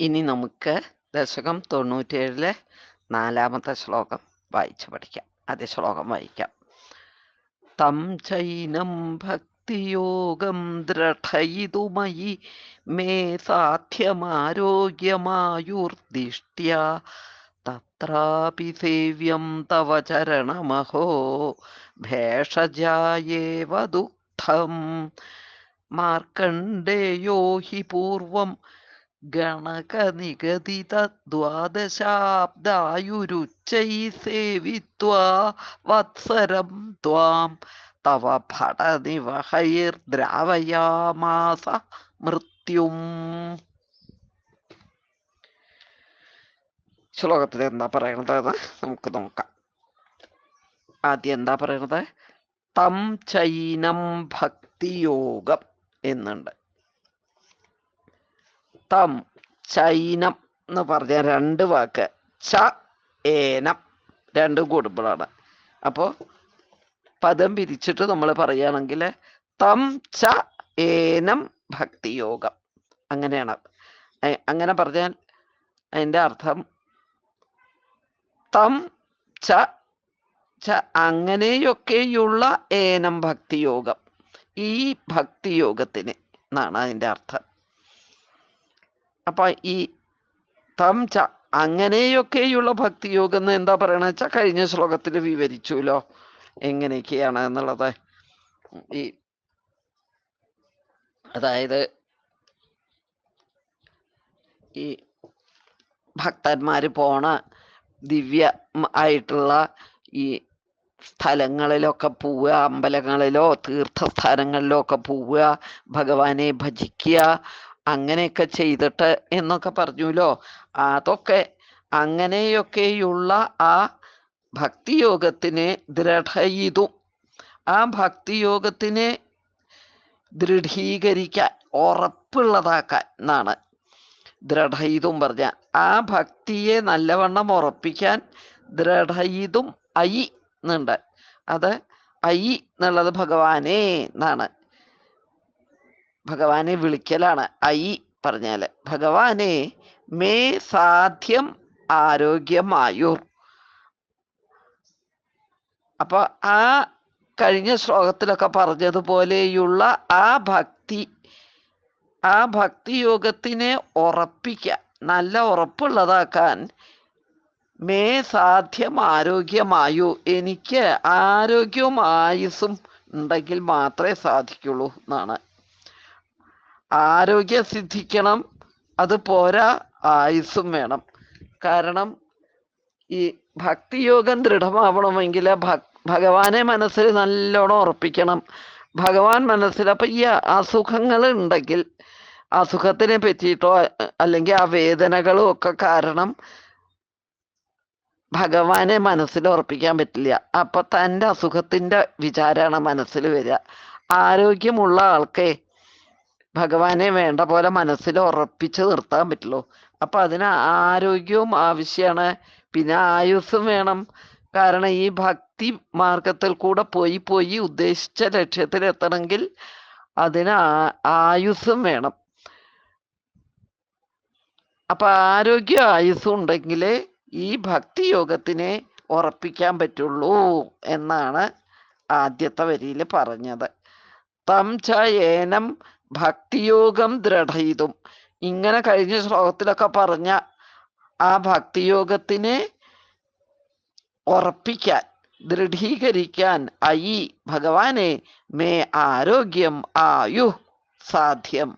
ഇനി നമുക്ക് ദശകം തൊണ്ണൂറ്റേഴിലെ നാലാമത്തെ ശ്ലോകം വായിച്ചു പഠിക്കാം. ആദ്യ ശ്ലോകം വായിക്കാം. തം ചൈനം ഭക്തിയോഗം ദൃഢയിതുമയി മേ സാധ്യമാരോഗ്യമായുർദിഷ്ട്യ തത്രാപി സേവ്യം തവ ചരണമഹോ ഭേഷജായേവ ദുഃഖം. മാർക്കണ്ഡേയോ ഹി പൂർവം ഗണകനിഗദിത ദ്വാദശാബ്ദായുരുച്ചൈ സേവിത്വാ വത്സരം ത്വാം. തവ ഭടനിവഹൈർദ്രാവയാമാസ മൃത്യും. ശ്ലോകത്തിൽ എന്താ പറയണത്? എന്ന് നമുക്ക് നോക്കാം. ആദ്യം എന്താ പറയണത്? തം ചൈനം ഭക്തിയോഗം എന്നുണ്ട്. തം ചൈനം എന്ന് പറഞ്ഞ രണ്ട് വാക്ക്. ച ഏനം രണ്ടും കൂടുമ്പോഴാണ്. അപ്പോൾ പദം പിരിച്ചിട്ട് നമ്മൾ പറയുകയാണെങ്കിൽ തം ച ഏനം ഭക്തിയോഗം. അങ്ങനെയാണ്. അങ്ങനെ പറഞ്ഞാൽ അതിന്റെ അർത്ഥം തം ച ച അങ്ങനെയൊക്കെയുള്ള ഏനം ഭക്തിയോഗം. ഈ ഭക്തിയോഗത്തിന് എന്നാണ് അതിന്റെ അർത്ഥം. അപ്പൊ ഈ തം ച അങ്ങനെയൊക്കെയുള്ള ഭക്തിയോഗം എന്ന് എന്താ പറയണ വെച്ചാൽ കഴിഞ്ഞ ശ്ലോകത്തിൽ വിവരിച്ചുല്ലോ. എങ്ങനെയൊക്കെയാണ് എന്നുള്ളത്. ഈ അതായത് ഈ ഭക്തന്മാര് പോണ ദിവ്യ ആയിട്ടുള്ള ഈ സ്ഥലങ്ങളിലൊക്കെ പോവുക അമ്പലങ്ങളിലോ തീർത്ഥസ്ഥാനങ്ങളിലോ ഒക്കെ പോവുക ഭഗവാനെ ഭജിക്കുക അങ്ങനെയൊക്കെ ചെയ്തിട്ട് എന്നൊക്കെ പറഞ്ഞുല്ലോ. അതൊക്കെ അങ്ങനെയൊക്കെയുള്ള ആ ഭക്തിയോഗത്തിനെ ദൃഢയിതും. ആ ഭക്തിയോഗത്തിനെ ദൃഢീകരിക്കാൻ ഉറപ്പുള്ളതാക്കാൻ എന്നാണ് ദൃഢയിതും പറഞ്ഞ. ആ ഭക്തിയെ നല്ലവണ്ണം ഉറപ്പിക്കാൻ ദൃഢയിതും ഐ എന്നുണ്ട്. അത് ഐ എന്നുള്ളത് ഭഗവാനേ എന്നാണ്. ഭഗവാനെ വിളിക്കലാണ്. ഐ പറഞ്ഞാൽ ഭഗവാനെ മേ സാധ്യം ആരോഗ്യമായോ? അപ്പൊ ആ കഴിഞ്ഞ ശ്ലോകത്തിലൊക്കെ പറഞ്ഞതുപോലെയുള്ള ആ ഭക്തി ആ ഭക്തിയോഗത്തിനെ ഉറപ്പിക്കാൻ നല്ല ഉറപ്പുള്ളതാക്കാൻ മേ സാധ്യം ആരോഗ്യമായു? എനിക്ക് ആരോഗ്യവും ആയുസ്സും ഉണ്ടെങ്കിൽ മാത്രമേ സാധിക്കുള്ളൂ എന്നാണ്. ആരോഗ്യം സിദ്ധിക്കണം അത് പോരാ ആയുസ്സും വേണം. കാരണം ഈ ഭക്തിയോഗം ദൃഢമാവണമെങ്കിൽ ഭഗവാനെ മനസ്സിൽ നല്ലോണം ഉറപ്പിക്കണം. ഭഗവാൻ മനസ്സിൽ അപ്പൊ ഈ അസുഖങ്ങൾ ഉണ്ടെങ്കിൽ അസുഖത്തിനെ പറ്റിയിട്ടോ അല്ലെങ്കിൽ ആ വേദനകളും ഒക്കെ കാരണം ഭഗവാനെ മനസ്സിൽ ഉറപ്പിക്കാൻ പറ്റില്ല. അപ്പൊ തന്റെ അസുഖത്തിന്റെ വിചാരമാണ് മനസ്സിൽ വരിക. ആരോഗ്യമുള്ള ആൾക്കേ ഭഗവാനെ വേണ്ട പോലെ മനസ്സിൽ ഉറപ്പിച്ച് നിർത്താൻ പറ്റുള്ളൂ. അപ്പൊ അതിന് ആരോഗ്യവും ആവശ്യമാണ് പിന്നെ ആയുസ്സും വേണം. കാരണം ഈ ഭക്തി മാർഗത്തിൽ കൂടെ പോയി പോയി ഉദ്ദേശിച്ച ലക്ഷ്യത്തിൽ എത്തണമെങ്കിൽ അതിന് ആയുസ്സും വേണം. അപ്പൊ ആരോഗ്യ ആയുസ്സും ഉണ്ടെങ്കിലേ ഈ ഭക്തി യോഗത്തിനെ ഉറപ്പിക്കാൻ പറ്റുള്ളൂ എന്നാണ് ആദ്യത്തെ വരിയിൽ പറഞ്ഞത്. തം ച ഏനം ഭക്തിയോഗം ദൃഢയിതും. ഇങ്ങനെ കഴിഞ്ഞ ശ്ലോകത്തിലൊക്കെ പറഞ്ഞ ആ ഭക്തിയോഗത്തിനെ ഉറപ്പിക്കാൻ ദൃഢീകരിക്കാൻ അയി ഭഗവാനെ മേ ആരോഗ്യം ആയു സാധ്യം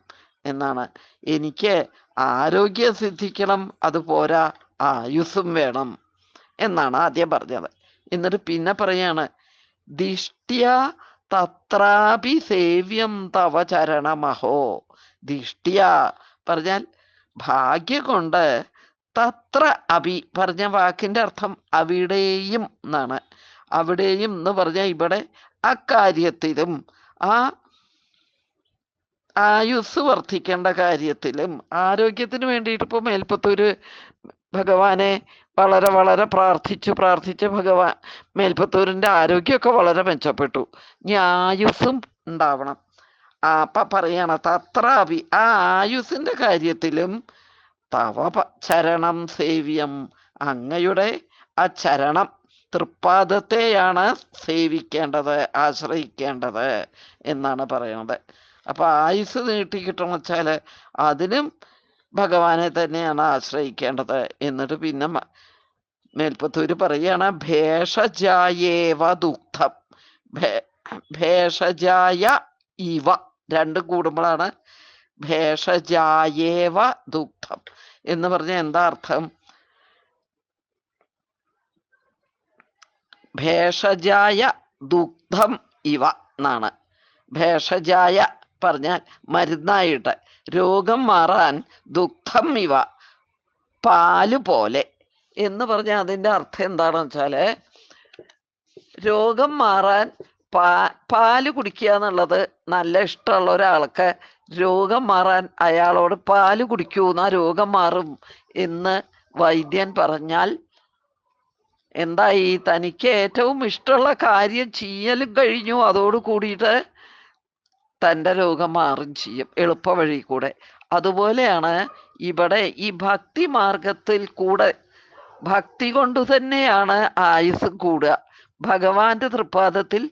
എന്നാണ്. എനിക്ക് ആരോഗ്യം സിദ്ധിക്കണം അതുപോരാ ആയുസ്സും വേണം എന്നാണ് ആദ്യം പറഞ്ഞത്. എന്നിട്ട് പിന്നെ പറയാണ് ദിഷ്ട്യ തത്രാപി സേവ്യം തവ ചരണമഹോ. ദിഷ്ട്യ പറഞ്ഞാൽ ഭാഗ്യ കൊണ്ട് തത്ര അഭി. പറഞ്ഞ വാക്കിന്റെ അർത്ഥം അവിടെയും എന്നാണ് അവിടെയും എന്ന് പറഞ്ഞാൽ ഇവിടെ അക്കാര്യത്തിലും ആ ആയുസ് വർദ്ധിക്കേണ്ട കാര്യത്തിലും ആരോഗ്യത്തിന് വേണ്ടിയിട്ട് ഇപ്പൊ മേൽപ്പത്തൂര് ഭഗവാനെ വളരെ വളരെ പ്രാർത്ഥിച്ചു പ്രാർത്ഥിച്ച് ഭഗവാൻ മേൽപ്പത്തൂരിന്റെ ആരോഗ്യമൊക്കെ വളരെ മെച്ചപ്പെട്ടു. ഇനി ആയുസ്സും ഉണ്ടാവണം. അപ്പൊ പറയണ തത്രാപി ആ ആയുസിന്റെ കാര്യത്തിലും തവ ചരണം സേവ്യം. അങ്ങയുടെ ആ ചരണം തൃപ്പാദത്തെയാണ് സേവിക്കേണ്ടത് ആശ്രയിക്കേണ്ടത് എന്നാണ് പറയുന്നത് അപ്പൊ ആയുസ് നീട്ടി വെച്ചാൽ അതിനും ഭഗവാനെ തന്നെയാണ് ആശ്രയിക്കേണ്ടത്. എന്നിട്ട് പിന്നെ മേൽപ്പത്തൂര് പറയാണ് ഭേഷജായേവ ദുഃഖം ഭേഷജായ ഇവ രണ്ട് കൂടുമ്പോഴാണ് ഭേഷജായേവ ദുഃഖം എന്ന് പറഞ്ഞ എന്താ അർത്ഥം? ഭേഷജായ ദുഗ്ധം ഇവ എന്നാണ്. ഭേഷജായ പറഞ്ഞാൽ മരുന്നായിട്ട്. രോഗം മാറാൻ ദുഃഖം ഇവ. പാൽ പോലെ. എന്ന് പറഞ്ഞ അതിന്റെ അർത്ഥം എന്താണെന്ന് വെച്ചാൽ രോഗം മാറാൻ പാ പാൽ കുടിക്കുക എന്നുള്ളത് നല്ല ഇഷ്ടമുള്ള ഒരാൾക്ക് രോഗം മാറാൻ അയാളോട് പാൽ കുടിക്കൂ എന്നാ രോഗം മാറും എന്ന് വൈദ്യൻ പറഞ്ഞാൽ എന്തായി? തനിക്ക് ഏറ്റവും ഇഷ്ടമുള്ള കാര്യം ചെയ്യലും കഴിഞ്ഞു. അതോട് കൂടിയിട്ട് തന്റെ രോഗം മാറും ചെയ്യും എളുപ്പ വഴി കൂടെ. അതുപോലെയാണ് ഇവിടെ ഈ ഭക്തി മാർഗത്തിൽ കൂടെ ഭക്തി കൊണ്ട് തന്നെയാണ് ആയുസ് കൂടുക. ഭഗവാന്റെ തൃപ്പാദത്തിൽ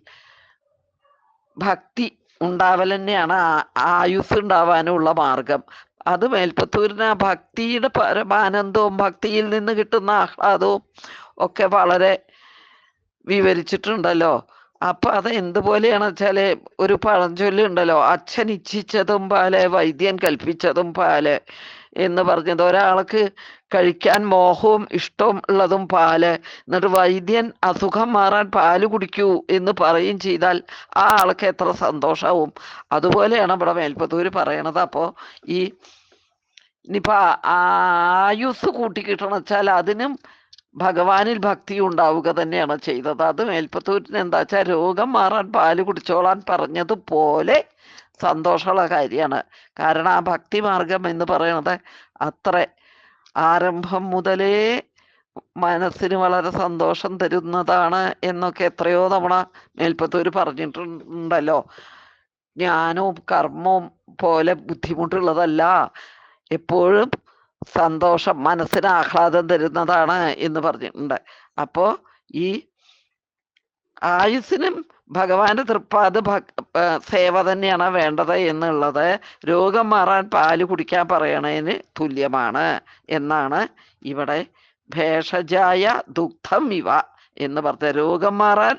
ഭക്തി ഉണ്ടാവൽ തന്നെയാണ് ആയുസ് ഉണ്ടാവാനുള്ള മാർഗം. അത് മേൽപ്പത്തൂരിന് ആ ഭക്തിയുടെ പരമാനന്ദവും ഭക്തിയിൽ നിന്ന് കിട്ടുന്ന ആഹ്ലാദവും ഒക്കെ വളരെ വിവരിച്ചിട്ടുണ്ടല്ലോ. അപ്പൊ അത് എന്തുപോലെയാണ് വെച്ചാൽ ഒരു പഴഞ്ചൊല്ല് ഉണ്ടല്ലോ അച്ഛൻ ഇച്ഛിച്ചതും പാൽ വൈദ്യൻ കൽപ്പിച്ചതും പാൽ എന്ന് പറഞ്ഞത്. ഒരാൾക്ക് കഴിക്കാൻ മോഹവും ഇഷ്ടവും ഉള്ളതും പാൽ എന്നിട്ട് വൈദ്യൻ അസുഖം മാറാൻ പാൽ കുടിക്കൂ എന്ന് പറയും ചെയ്താൽ ആ ആൾക്ക് എത്ര സന്തോഷാവും. അതുപോലെയാണ് ഇവിടെ മേൽപ്പത്തൂര് പറയണത്. അപ്പോ ഈ ഇനിയിപ്പോ ആ- ആയുസ് കൂട്ടിക്കിട്ടണം വെച്ചാൽ അതിനും ഭഗവാനിൽ ഭക്തി ഉണ്ടാവുക തന്നെയാണ് ചെയ്തത്. അത് മേൽപ്പത്തൂരിന് എന്താ വെച്ചാൽ രോഗം മാറാൻ പാൽ കുടിച്ചോളാൻ പറഞ്ഞതുപോലെ സന്തോഷമുള്ള കാര്യമാണ്. കാരണം ആ ഭക്തി മാർഗം എന്ന് പറയുന്നത് അത്ര ആരംഭം മുതലേ മനസ്സിന് വളരെ സന്തോഷം തരുന്നതാണ് എന്നൊക്കെ എത്രയോ തവണ മേൽപ്പത്തൂർ പറഞ്ഞിട്ടുണ്ടല്ലോ. ജ്ഞാനവും കർമ്മവും പോലെ ബുദ്ധിമുട്ടുള്ളതല്ല. എപ്പോഴും സന്തോഷം മനസ്സിന് ആഹ്ലാദം തരുന്നതാണ് എന്ന് പറഞ്ഞിട്ടുണ്ട്. അപ്പോ ഈ ആയുസ്സിനും ഭഗവാന്റെ തൃപ്പാത് സേവ തന്നെയാണ് വേണ്ടത് എന്നുള്ളത് രോഗം മാറാൻ പാൽ കുടിക്കാൻ പറയണതിന് തുല്യമാണ് എന്നാണ് ഇവിടെ ഭേഷജായ ദുഗ്ധം ഇവ എന്ന് പറഞ്ഞ രോഗം മാറാൻ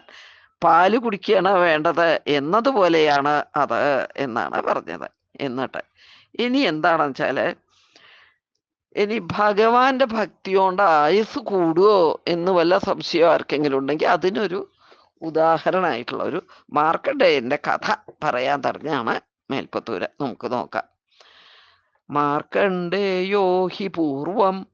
പാൽ കുടിക്കുകയാണ് വേണ്ടത് എന്നതുപോലെയാണ് അത് എന്നാണ് പറഞ്ഞത്. എന്നിട്ട് ഇനി എന്താണെന്ന് വെച്ചാൽ ഇനി ഭഗവാന്റെ ഭക്തി കൊണ്ട് ആയുസ് കൂടുവോ എന്ന് വല്ല സംശയം ആർക്കെങ്കിലും ഉണ്ടെങ്കിൽ അതിനൊരു ഉദാഹരണമായിട്ടുള്ള ഒരു മാർക്കണ്ടേന്റെ കഥ പറയാൻ തുടങ്ങിയാണ് മേൽപ്പത്തൂര്. നമുക്ക് നോക്കാം. മാർക്കണ്ടേയോ ഹി പൂർവം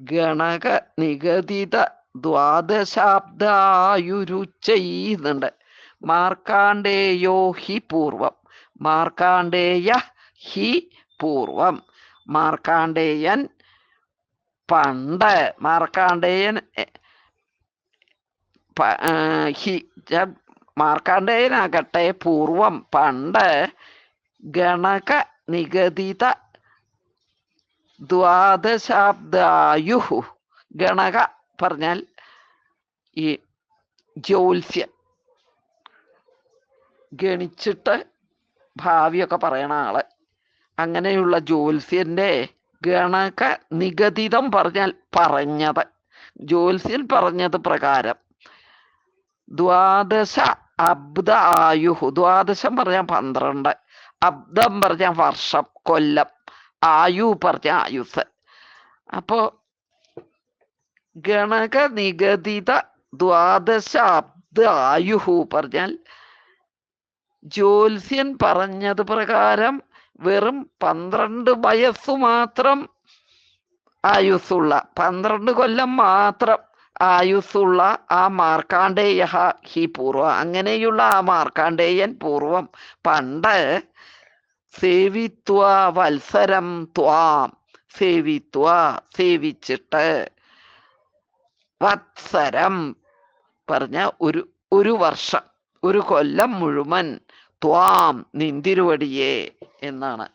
ഗണക നിഗതിത ദ്വാദശാബ്ദായുരുച്ചെയ്യുന്നുണ്ട്. മാർക്കാണ്ടേയോ ഹി പൂർവം. മാർക്കാണ്ടേയ ഹി പൂർവം. മാർക്കാണ്ടേയൻ പണ്ട് ച- മാർക്കാണ്ഡേയനാകട്ടെ പൂർവം പണ്ട് ഗണക നിഗതിത ദ്വാദശാബ്ദായുഹു ഗണക പറഞ്ഞാൽ ഈ ജ്യോത്സ്യൻ ഗണിച്ചിട്ട് ഭാവിയൊക്കെ പറയണ ആൾ. അങ്ങനെയുള്ള ജ്യോത്സ്യന്റെ ഗണക നിഗതിതം പറഞ്ഞാൽ പറഞ്ഞത്. ജ്യോത്സ്യൻ പറഞ്ഞത് പ്രകാരം. ദ്വാദശ അബ്ദ ആയുഹു. ദ്വാദശം പറഞ്ഞാൽ പന്ത്രണ്ട്. അബ്ദം പറഞ്ഞ വർഷം കൊല്ലം. ആയു പറഞ്ഞ ആയുസ്. അപ്പോ ഗണക നിഗതിത ദ്വാദശ അബ്ദ ആയുഹു പറഞ്ഞാൽ ജ്യോത്സ്യൻ പറഞ്ഞത് പ്രകാരം വെറും പന്ത്രണ്ട് വയസ്സ് മാത്രം ആയുസ്സുള്ള പന്ത്രണ്ട് കൊല്ലം മാത്രം ആയുസ്സുള്ള ആ മാർക്കാണ്ഡേയ ഹി പൂർവം അങ്ങനെയുള്ള ആ മാർക്കാണ്ഡേയൻ പൂർവം പണ്ട് സേവിത്വ വത്സരം ത്വാം സേവിത്വ സേവിച്ചിട്ട് വത്സരം പറഞ്ഞ ഒരു ഒരു വർഷം ഒരു കൊല്ലം മുഴുവൻ ത്വാം നിന്തിരുവടിയെ എന്നാണ്.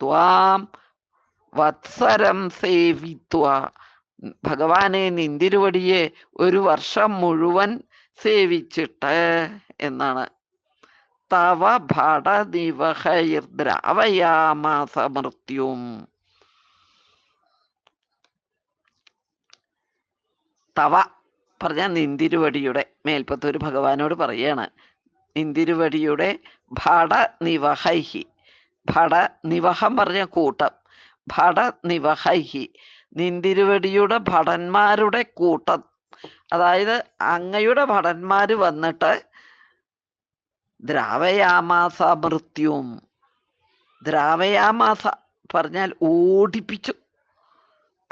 ത്വാം വത്സരം സേവിത്വ. ഭഗവാനെ നിന്തിരുവടിയെ ഒരു വർഷം മുഴുവൻ സേവിച്ചിട്ട് എന്നാണ്. തവ ഭട ദിവഹൈർദ്രാവയാമാസ മൃത്യും തവ പറഞ്ഞ നിന്തിരുവടിയുടെ മേൽപ്പത്തൂര് ഭഗവാനോട് പറയാണ്. നിന്തിരുവടിയുടെ ഭട നിവഹൈഹി ഭട നിവഹം പറഞ്ഞ കൂട്ടം. ഭട നിവഹൈഹി നിന്തിരുവടിയുടെ ഭടന്മാരുടെ കൂട്ടം. അതായത് അങ്ങയുടെ ഭടന്മാർ വന്നിട്ട് ദ്രാവയാമാസ മൃത്യും ദ്രാവയാമാസ പറഞ്ഞാൽ ഓടിപ്പിച്ചു.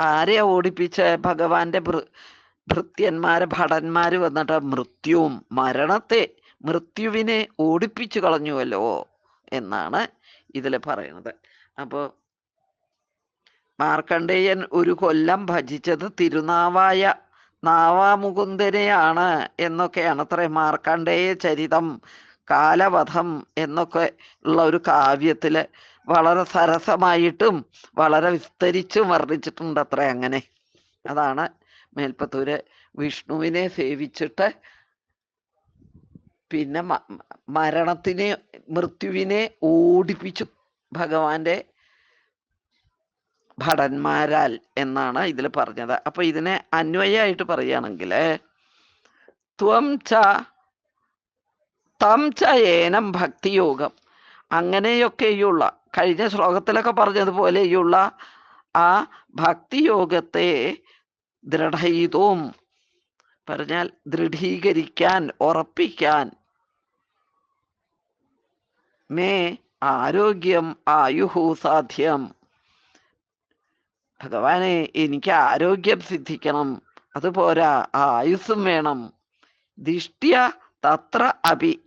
ആരെയാ ഓടിപ്പിച്ച? ഭഗവാന്റെ ഭൃത്യന്മാര് ഭടന്മാര് വന്നിട്ട് മൃത്യുവും മരണത്തെ മൃത്യുവിനെ ഓടിപ്പിച്ചു കളഞ്ഞുവല്ലോ എന്നാണ് ഇതിൽ പറയുന്നത്. അപ്പോൾ മാർക്കണ്ഡേയൻ ഒരു കൊല്ലം ഭജിച്ചത് തിരുനാവായ നാവാമുകുന്ദനെയാണ് എന്നൊക്കെയാണ് അത്രേ മാർക്കണ്ഡേയ ചരിതം കാലവധം എന്നൊക്കെ ഉള്ള ഒരു കാവ്യത്തിൽ വളരെ സരസമായിട്ടും വളരെ വിസ്തരിച്ചും വർണിച്ചിട്ടുണ്ട് അത്ര അങ്ങനെ. അതാണ് മേൽപ്പത്തൂര് വിഷ്ണുവിനെ സേവിച്ചിട്ട് പിന്നെ മരണത്തിനെ മൃത്യുവിനെ ഓടിപ്പിച്ചു ഭഗവാന്റെ ഭടന്മാരാൽ എന്നാണ് ഇതിൽ പറഞ്ഞത്. അപ്പൊ ഇതിനെ അന്വയമായിട്ട് പറയുകയാണെങ്കിൽ ത്വം ച തം ച ഏനം ഭക്തിയോഗം. അങ്ങനെയൊക്കെയുള്ള കഴിഞ്ഞ ശ്ലോകത്തിലൊക്കെ പറഞ്ഞതുപോലെയുള്ള ആ ഭക്തിയോഗത്തെ ദൃഢയിതും പറഞ്ഞാൽ ദൃഢീകരിക്കാൻ ഉറപ്പിക്കാൻ. മേ ആരോഗ്യം ആയുഹു സാധ്യം. ഭഗവാനെ എനിക്ക് ആരോഗ്യം സിദ്ധിക്കണം. അതുപോരാ ആയുസ്സും വേണം. ദിഷ്ട്യ തത്ര അഭി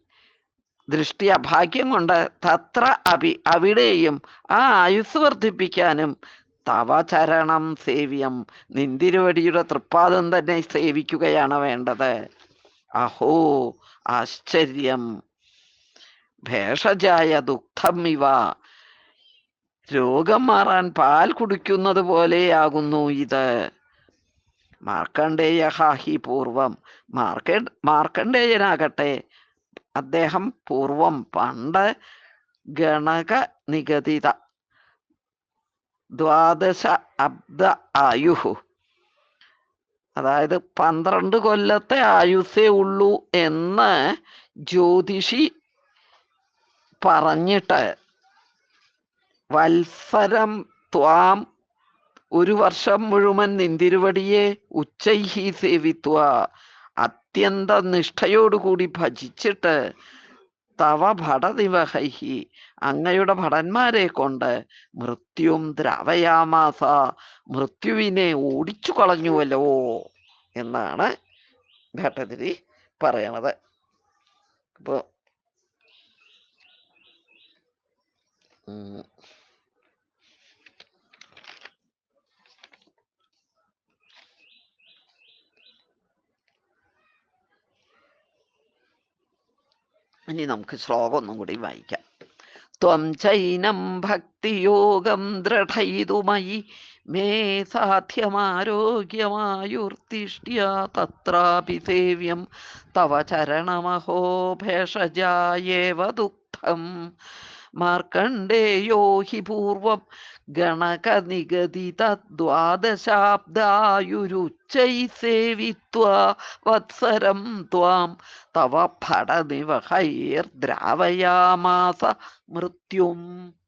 ദൃഷ്ടിയ ഭാഗ്യം കൊണ്ട് തത്ര അഭി അവിടെയും ആ ആയുസ് വർദ്ധിപ്പിക്കാനും തവ ചരണം സേവ്യം. നിന്തിരുവടിയുടെ തൃപ്പാദം തന്നെ സേവിക്കുകയാണ് വേണ്ടത്. അഹോ ആശ്ചര്യം. ഭേഷജായ ദുഃഖം ഇവ. രോഗം മാറാൻ പാൽ കുടിക്കുന്നത് പോലെയാകുന്നു ഇത്. മാർക്കണ്ഡേയ ഹാഹി പൂർവം. മാർക്കേ മാർക്കണ്ഡേയനാകട്ടെ. അദ്ദേഹം പൂർവം പണ്ട് ഗണക നിഗതിത ദ്വാദശ അബ്ദ ആയുഹു. അതായത് പന്ത്രണ്ട് കൊല്ലത്തെ ആയുസ്സേ ഉള്ളൂ എന്ന് ജ്യോതിഷി പറഞ്ഞിട്ട് വത്സരം ത്വാം ഒരു വർഷം മുഴുവൻ നിന്തിരുവടിയെ ഉച്ചൈഹി സേവിത്വ. അത്യന്ത നിഷ്ഠയോടുകൂടി ഭജിച്ചിട്ട് തവ ഭടനിവഹൈഹി. അങ്ങയുടെ ഭടന്മാരെ കൊണ്ട് മൃത്യും ദ്രാവയാമാസ മൃത്യുവിനെ ഓടിച്ചു കളഞ്ഞുവല്ലോ എന്നാണ് ഭട്ടതിരി പറയണത്. അപ്പോ ഇനി നമുക്ക് ശ്ലോകം ഒന്നും കൂടി വായിക്കാം. ത്വം ചൈനം ഭക്തിയോഗം ദൃഢയിതുമയി മേ സാധ്യമാരോഗ്യമായുർത്തിഷ്ട്യാ തത്രാപി സേവ്യം തവ ചരണമഹോ ഭേഷജായേവ ദുഃഖം. മാർക്കണ്ഡേയോ ഹി പൂർവം ഗണകനിഗദിതദ്വാദശാബ്ദായുരുച്ചൈ സേവിത്വാ വത്സരം ത്വാം. തവ ഭടനിവഹൈർദ്രാവയാമാസ മൃത്യും.